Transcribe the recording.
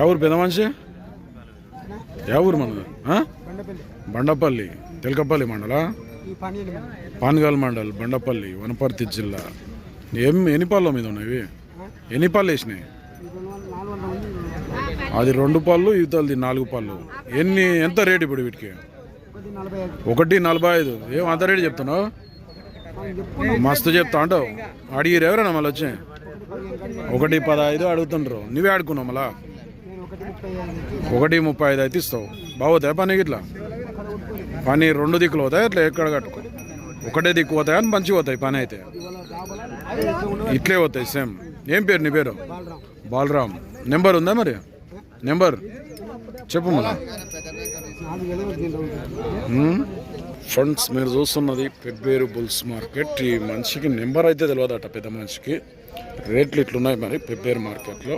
ఎవరు పెద్ద మనిషి? ఎవరు మనది? బండపల్లి. తెలకపల్లి మండలా? పాన్గాల్ మండల్ బండపల్లి వనపర్తి జిల్లా. ఏం ఎన్ని పళ్ళు మీద ఉన్నాయి ఎన్ని పళ్ళు వేసినాయి? అది రెండు పళ్ళు ఇవతలది నాలుగు పళ్ళు. ఎన్ని ఎంత రేటు ఇప్పుడు వీటికి? ఒకటి నలభై ఐదు. ఏం అంత రేటు చెప్తున్నావు? మస్తు చెప్తా అంటావు. అడిగిరు ఎవరైనా మళ్ళీ వచ్చాయి ఒకటి పదహైదు అడుగుతుండ్రు. నువ్వే అడుకున్నావు మళ్ళా? ఒకటి ముప్పై ఐదు అయితే ఇస్తావు. బాగోతాయా పని ఇట్లా పని రెండు దిక్కులు అవుతాయి ఇట్లా ఎక్కడ కట్టుకో. ఒకటే దిక్కు పోతాయి అని మంచిగా పోతాయి పని అయితే. ఇట్లే పోతాయి సేమ్. ఏం పేరు నీ పేరు? బాలరామ్. నెంబర్ ఉందా మరి? నెంబర్? చెప్పు మళ్ళా. ఫ్రెండ్స్ మీరు చూస్తున్నది పెబ్బేరు బుల్స్ మార్కెట్. ఈ మనిషికి నెంబర్ అయితే తెలియదట పెద్ద మనిషికి. రేట్లు ఇట్లున్నాయి మరి ప్రిపేర్ మార్కెట్లో.